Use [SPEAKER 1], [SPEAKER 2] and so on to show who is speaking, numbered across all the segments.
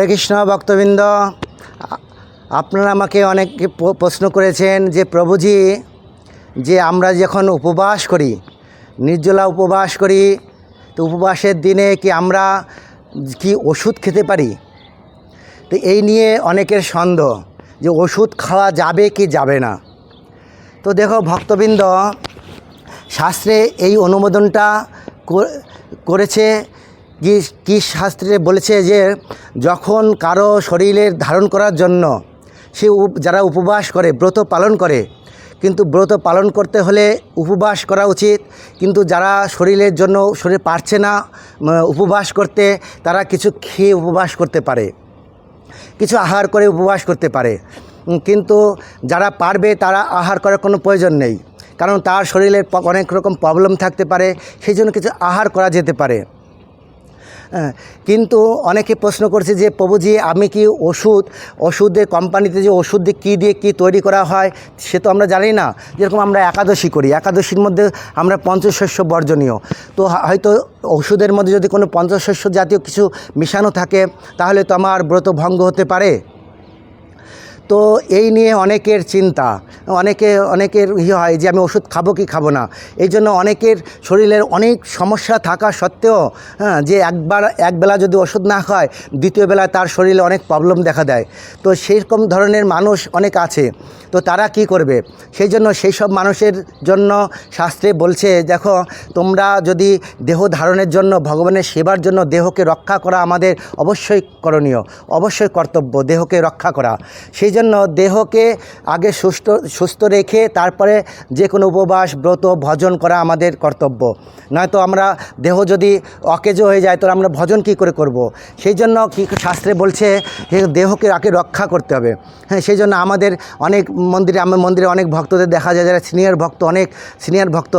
[SPEAKER 1] হরে কৃষ্ণ ভক্তবৃন্দ, আপনারা আমাকে অনেক প্রশ্ন করেছেন যে প্রভুজি, যে আমরা যখন উপবাস করি, নির্জলা উপবাস করি, তো উপবাসের দিনে কি আমরা কি ওষুধ খেতে পারি? তো এই নিয়ে অনেকের সন্দেহ যে ওষুধ খাওয়া যাবে কি যাবে না। তো দেখো ভক্তবৃন্দ, শাস্ত্রে এই অনুমোদনটা কর- করেছে কি শাস্ত্রে বলেছে যে যখন কারও শরীরের ধারণ করার জন্য সে যারা উপবাস করে, ব্রত পালন করে, কিন্তু ব্রত পালন করতে হলে উপবাস করা উচিত। কিন্তু যারা শরীরের জন্য, শরীর পারছে না উপবাস করতে, তারা কিছু খেয়ে উপবাস করতে পারে। কিছু আহার করে উপবাস করতে পারে। কিন্তু যারা পারবে, তারা আহার করার কোনো প্রয়োজন নেই। কারণ তার শরীরের অনেক রকম প্রবলেম থাকতে পারে। সেই জন্য কিছু আহার করা যেতে পারে। কিন্তু অনেকে প্রশ্ন করছে যে প্রভুজি আমি কি ওষুধ, ওষুধের কোম্পানিতে যে ওষুধ দিয়ে কী দিয়ে কী তৈরি করা হয়, সে তো আমরা জানি না। যেরকম আমরা একাদশী করি, একাদশীর মধ্যে আমরা পঞ্চশস্য বর্জনীয়। তো হয়তো ওষুধের মধ্যে যদি কোনো পঞ্চশস্য জাতীয় কিছু মিশানো থাকে, তাহলে তো আমার ব্রত ভঙ্গ হতে পারে। তো এই নিয়ে অনেকের চিন্তা, অনেকে, অনেকের ইয়ে হয় যে আমি ওষুধ খাব কি খাব না। এই জন্য অনেকের শরীরের অনেক সমস্যা থাকা সত্ত্বেও হ্যাঁ যে একবার একবেলা যদি ওষুধ না খায়, দ্বিতীয় বেলা তার শরীরে অনেক প্রবলেম দেখা দেয়। তো সেরকম ধরনের মানুষ অনেক আছে। তো তারা কি করবে? সেই জন্য সেই সব মানুষের জন্য শাস্ত্রে বলছে, দেখো, তোমরা যদি দেহ ধারণের জন্য, ভগবানের সেবার জন্য দেহকে রক্ষা করা আমাদের অবশ্যই করণীয়, অবশ্যই কর্তব্য দেহকে রক্ষা করা। সেই জন্য দেহকে আগে সুস্থ সুস্থ রেখে তারপরে যে কোনো উপবাস, ব্রত, ভজন করা আমাদের কর্তব্য। নয়তো আমরা দেহ যদি অকেজো হয়ে যায় তো আমরা ভজন কি করে করব। সেই জন্য কি শাস্ত্রে বলছে দেহকে আগে রক্ষা করতে হবে। হ্যাঁ সেই জন্য আমাদের অনেক মন্দিরে, আমার মন্দিরে অনেক ভক্তদের দেখা যায়, যারা সিনিয়র ভক্ত, অনেক সিনিয়র ভক্ত,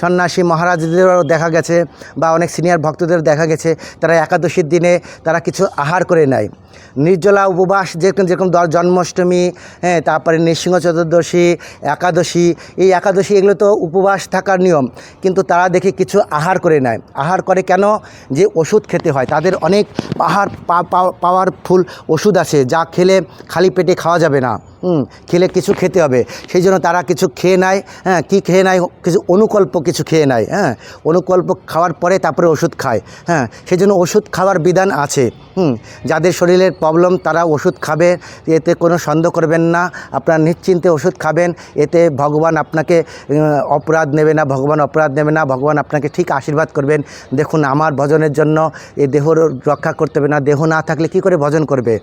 [SPEAKER 1] সন্ন্যাসী, মহারাজদেরও দেখা গেছে, বা অনেক সিনিয়র ভক্তদের দেখা গেছে, তারা একাদশীর দিনে তারা কিছু আহার করে নেয়। নির্জলা উপবাস যেরকম যেরকম জন্মাষ্টমী হ্যাঁ তারপরে নৃসিংহ চতুর্দশী, একাদশী, এই একাদশী এগুলো তো উপবাস থাকার নিয়ম, কিন্তু তারা দেখে কিছু আহার করে নেয়। আহার করে কেন? যে ওষুধ খেতে হয়। তাদের অনেক আহার পাওয়ারফুল ওষুধ আছে, যা খেলে খালি পেটে খাওয়া যাবে না। খেলে কিছু খেতে হবে। সেই জন্য তারা কিছু খেয়ে নেয় হ্যাঁ কী খেয়ে নেয়, কিছু অনুকল্প কিছু খেয়ে নেয় হ্যাঁ অনুকল্প খাওয়ার পরে তারপরে ওষুধ খায় হ্যাঁ সেই জন্য ওষুধ খাওয়ার বিধান আছে, হুম, যাদের শরীরের প্রবলেম তারা ওষুধ খাবে, এতে কোনো সন্দেহ করবেন না, আপনারা নিশ্চিন্তে ওষুধ খাবেন, এতে ভগবান আপনাকে অপরাধ নেবে না, ভগবান অপরাধ নেবে না, ভগবান আপনাকে ঠিক আশীর্বাদ করবেন। দেখুন, আমার ভজনের জন্য এই দেহ রক্ষা করতে হবে না, দেহ না থাকলে কি করে ভজন করবে?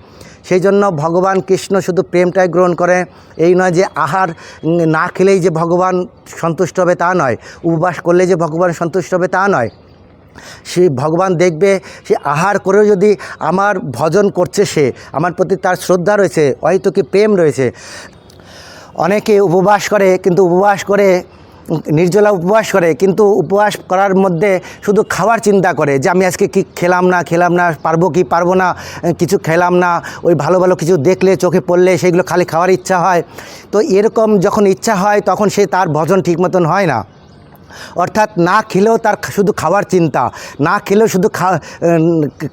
[SPEAKER 1] সেই জন্য ভগবান কৃষ্ণ শুধু প্রেমটাই গ্রহণ করে, এই নয় যে আহার না খেলেই যে ভগবান সন্তুষ্ট হবে তা নয়। উপবাস করলে যে ভগবান সন্তুষ্ট হবে তা নয়। সে ভগবান দেখবে, সে আহার করেও যদি আমার ভজন করছে সে, আমার প্রতি তার শ্রদ্ধা রয়েছে, হয়তো কি প্রেম রয়েছে। অনেকে উপবাস করে, কিন্তু উপবাস করে নির্জলা উপবাস করে, কিন্তু উপবাস করার মধ্যে শুধু খাওয়ার চিন্তা করে যে আমি আজকে কি খেলাম না খেলাম না, পারব কি, পারব না কিছু খেলাম না, ওই ভালো ভালো কিছু দেখলে, চোখে পড়লে সেগুলো খালি খাওয়ার ইচ্ছা হয়। তো এরকম যখন ইচ্ছা হয়, তখন সে তার ভজন ঠিক মতন হয় না। অর্থাৎ না খেলেও তার শুধু খাওয়ার চিন্তা না খেলেও শুধু খা-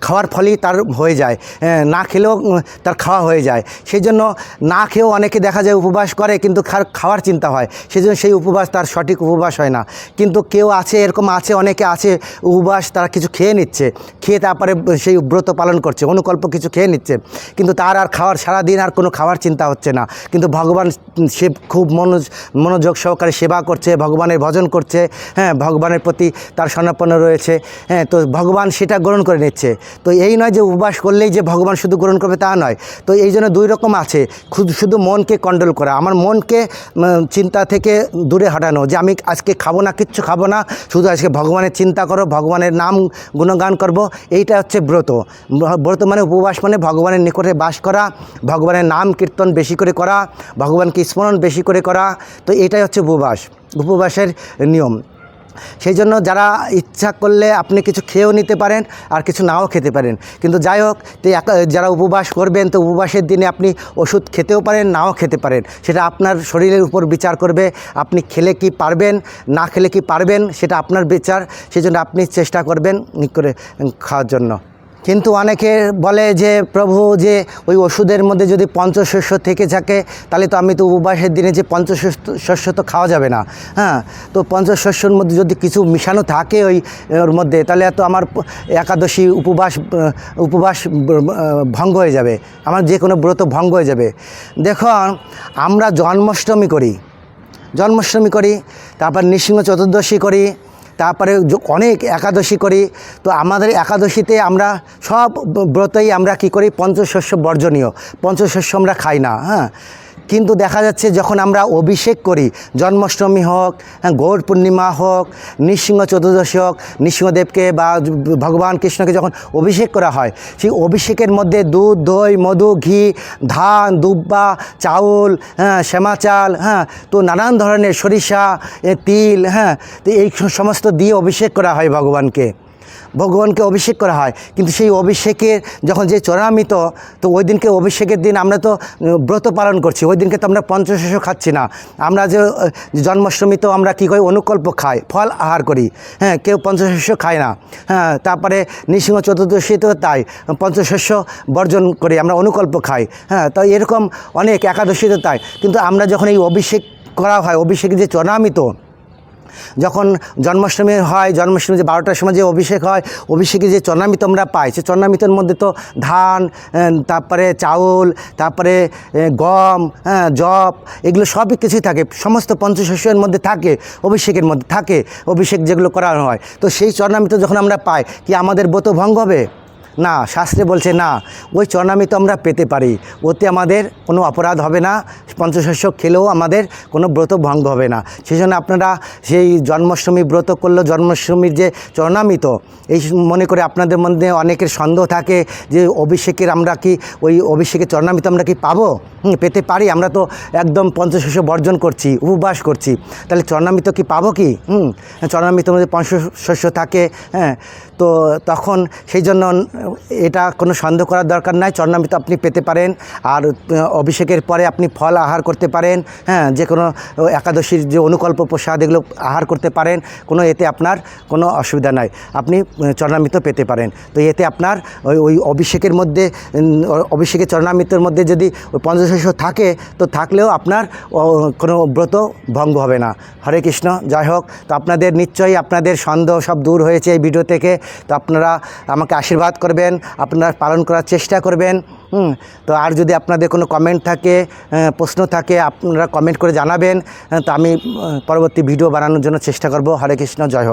[SPEAKER 1] খাওয়ার ফলেই তার হয়ে যায় হ্যাঁ, না খেলেও তার খাওয়া হয়ে যায়। সেই জন্য না খেয়েও অনেকে দেখা যায় উপবাস করে কিন্তু খাওয়ার চিন্তা হয়। সেই জন্য সেই উপবাস তার সঠিক উপবাস হয় না। কিন্তু কেউ আছে এরকম আছে অনেকে আছে উপবাস তারা কিছু খেয়ে নিচ্ছে খেয়ে তারপরে সেই ব্রত পালন করছে অনুকল্প কিছু খেয়ে নিচ্ছে। কিন্তু তার আর খাওয়ার সারাদিন আর কোনো খাওয়ার চিন্তা হচ্ছে না। কিন্তু ভগবান সে খুব মনোজ মনোযোগ সহকারে সেবা করছে ভগবানের ভজন করছে হ্যাঁ ভগবানের প্রতি তার সনাপন্ন রয়েছে। হ্যাঁ তো ভগবান সেটা গ্রহণ করে নিচ্ছে। তো এই নয় যে উপবাস করলেই যে ভগবান শুধু গ্রহণ করবে তা নয়। তো এই জন্য দুই রকম আছে। শুধু মনকে কন্ট্রোল করা। আমার মনকে চিন্তা থেকে দূরে হটানো। যে আমি আজকে খাব না, কিচ্ছু খাব না, শুধু আজকে ভগবানের চিন্তা করো, ভগবানের নাম গুণগান করব। এইটা হচ্ছে ব্রত। ব্রত মানে উপবাস মানে ভগবানের নিকটে বাস করা, ভগবানের নাম কীর্তন বেশি করে করা, ভগবানকে স্মরণ বেশি করে করা। তো এটাই হচ্ছে উপবাস। উপবাসের নিয়ম। সেই জন্য যারা ইচ্ছা করলে আপনি কিছু খেয়েও নিতে পারেন আর কিছু নাও খেতে পারেন। কিন্তু যাই হোক, তো যারা উপবাস করবেন, তো উপবাসের দিনে আপনি ওষুধ খেতেও পারেন, নাও খেতে পারেন। সেটা আপনার শরীরের উপর বিচার করবে, আপনি খেলে কি পারবেন, না খেলে কি পারবেন, সেটা আপনার বিচার। সেই জন্য আপনি চেষ্টা করবেন করে খাওয়ার জন্য। কিন্তু অনেকে বলে যে, প্রভু, যে ওই ওষুধের মধ্যে যদি পঞ্চশস্য থেকে থাকে, তাহলে তো আমি তো উপবাসের দিনে যে পঞ্চশস্য শস্য তো খাওয়া যাবে না। হ্যাঁ তো পঞ্চশস্যর মধ্যে যদি কিছু মিশানো থাকে ওই, ওর মধ্যে, তাহলে তো আমার একাদশী উপবাস উপবাস ভঙ্গ হয়ে যাবে। আমার যে কোনো ব্রত ভঙ্গ হয়ে যাবে। দেখুন আমরা জন্মাষ্টমী করি। জন্মাষ্টমী করি, তারপর নৃসিংহ চতুর্দশী করি তারপরে অনেক একাদশী করি। তো আমাদের একাদশীতে আমরা সব ব্রতেই আমরা কি করি? পঞ্চশস্য বর্জনীয়। পঞ্চশস্য আমরা খাই না হ্যাঁ? কিন্তু দেখা যাচ্ছে যখন আমরা অভিষেক করি জন্মাষ্টমী হোক হ্যাঁ, গৌর পূর্ণিমা হোক নৃসিংহ চতুর্দশী হোক নৃসিংহদেবকে বা ভগবান কৃষ্ণকে যখন অভিষেক করা হয় সেই অভিষেকের মধ্যে দুধ দই মধু ঘি ধান দুব্বা চাউল হ্যাঁ শ্যামা চাল হ্যাঁ তো নানান ধরনের সরিষা তিল হ্যাঁ তো এই সমস্ত দিয়ে অভিষেক করা হয় ভগবানকে। ভগবানকে অভিষেক করা হয়। কিন্তু সেই অভিষেকের যখন যে চরামিত তো ওই দিনকে অভিষেকের দিন আমরা তো ব্রত পালন করছি। ওই দিনকে তো আমরা পঞ্চশস্য খাচ্ছি না। আমরা যে জন্মাষ্টমী আমরা কী করি? অনুকল্প খাই, ফল আহার করি। হ্যাঁ কেউ পঞ্চশস্য খায় না। হ্যাঁ তারপরে নৃসিংহ চতুর্দশীতেও তাই, পঞ্চশস্য বর্জন করি, আমরা অনুকল্প খাই। হ্যাঁ তো এরকম অনেক একাদশীতে তাই। কিন্তু আমরা যখন এই অভিষেক করা হয় অভিষেক যে চরামিত যখন জন্মাষ্টমী হয়, জন্মাষ্টমী যে বারোটার সময় যে অভিষেক হয়, অভিষেকে যে চন্নামিত আমরা পাই, সে চন্নামিতের মধ্যে তো ধান তারপরে চাউল, তারপরে গম হ্যাঁ জব এগুলো সবই কিছুই থাকে। সমস্ত পঞ্চশস্যের মধ্যে থাকে, অভিষেকের মধ্যে থাকে, অভিষেক যেগুলো করানো হয়। তো সেই চন্নামিত যখন আমরা পাই, কি আমাদের ব্রত ভঙ্গ হবে? না, শাস্ত্রে বলছে না, ওই চরণামিত আমরা পেতে পারি। ওতে আমাদের কোনো অপরাধ হবে না, পঞ্চশস্য খেলেও আমাদের কোনো ব্রত ভঙ্গ হবে না। সেই জন্য আপনারা সেই জন্মাষ্টমী ব্রত করল, জন্মাষ্টমীর যে চরণামিত, এই মনে করে আপনাদের মধ্যে অনেকের সন্দেহ থাকে যে অভিষেকের আমরা কি, ওই অভিষেকের চরণামিত আমরা কি পাবো? পেতে পারি, আমরা তো একদম পঞ্চশস্য বর্জন করছি, উপবাস করছি। তাহলে চরণামিত কি পাবো কি? হুম চরণামিত মধ্যে পঞ্চশস্য থাকে হ্যাঁ তো তখন সেই জন্য এটা কোনো সন্দেহ করার দরকার নাই। চরণামিত আপনি পেতে পারেন। আর অভিষেকের পরে আপনি ফল আহার করতে পারেন। হ্যাঁ যে কোনো একাদশীর যে অনুকল্প প্রসাদ এগুলো আহার করতে পারেন। কোনো এতে আপনার কোনো অসুবিধা নাই। আপনি চরণামৃত পেতে পারেন। তো এতে আপনার ওই ওই অভিষেকের মধ্যে অভিষেকের চরণামৃতের মধ্যে যদি পঞ্চশস্য থাকে, তো থাকলেও আপনার কোনো ব্রত ভঙ্গ হবে না। হরে কৃষ্ণ যাই হোক। তো আপনাদের নিশ্চয়ই আপনাদের সন্দেহ সব দূর হয়েছে এই ভিডিও থেকে। তো আপনারা আমাকে আশীর্বাদ করবেন, আপনারা পালন করার চেষ্টা করবেন তো আর যদি আপনাদের কোনো কমেন্ট থাকে প্রশ্ন থাকে, আপনারা কমেন্ট করে জানাবেন তা তো আমি পরবর্তী ভিডিও বানানোর জন্য চেষ্টা করব। হরে কৃষ্ণ, জয় হোক।